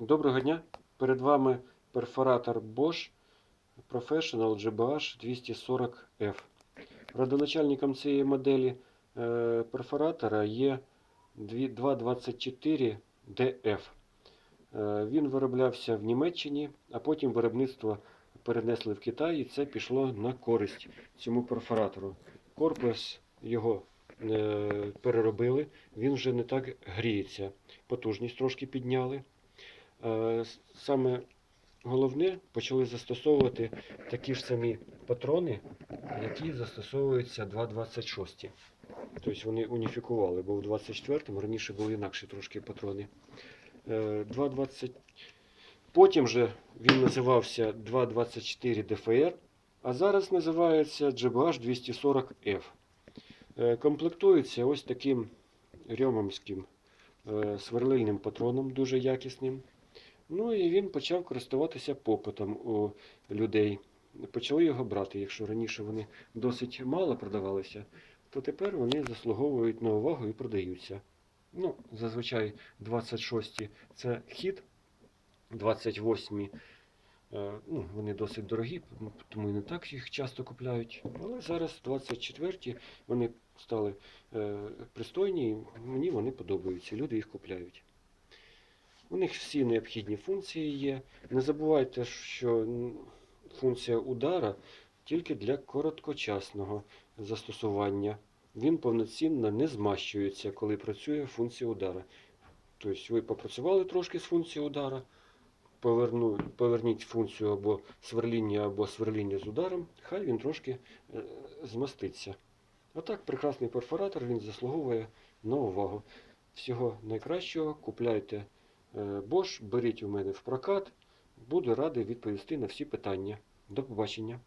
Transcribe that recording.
Доброго дня! Перед вами перфоратор Bosch Professional GBH 240F. Родоначальником цієї моделі е, перфоратора є 224DF. Е, Він вироблявся в Німеччині, а потім виробництво перенесли в Китай, і це пішло на користь цьому перфоратору. Корпус його е, переробили, він вже не так гріється. Потужність трошки підняли. Е, Саме головне почали застосовувати такі ж самі патрони, які застосовуються 2.26. Тобто вони уніфікували, бо в 24-му раніше були інакші трошки патрони. Е, 2.20... Потім же він називався 2.24 DFR, а зараз називається GBH 240F. Е, Комплектується ось таким рьомомським е, сверлильним патроном, дуже якісним. Ну і він почав користуватися попитом у людей. Почали його брати. Якщо раніше вони досить мало продавалися, то тепер вони заслуговують на увагу і продаються. Ну, зазвичай 26 це хід, 28 е, ну, вони досить дорогі, тому і не так їх часто купляють. Але зараз 24 вони стали е, пристойні, і мені вони подобаються. Люди їх купляють. У них всі необхідні функції є. Не забувайте, що функція удара тільки для короткочасного застосування. Він повноцінно не змащується, коли працює функція удара. Тобто ви попрацювали трошки з функцією удара, поверну, поверніть функцію або сверління, або сверління з ударом, хай він трошки е, змаститься. Отак прекрасний перфоратор він заслуговує на увагу. Всього найкращого, купляйте Bosch, беріть у мене в прокат. Буду радий відповісти на всі питання. До побачення.